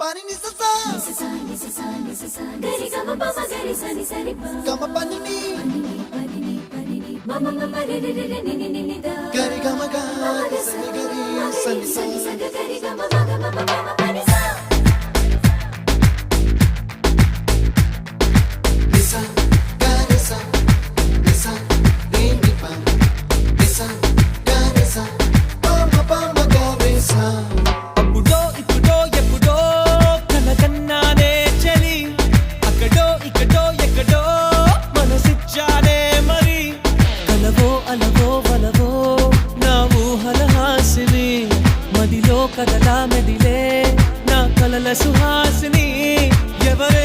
పని నిససా గరి గమ పమ గరి సని సరి ప గమ పనిని పరిని పరిని మమ మమ రి రి రి రి ని ని ని ని ద గరి గమ గరి సని గరి సని సని. సా సగ గరి గమ అలవో వలవో నా ఊహల హాసిని మదిలో కదలా మెదిలే నా కలల సుహాసిని ఎవరే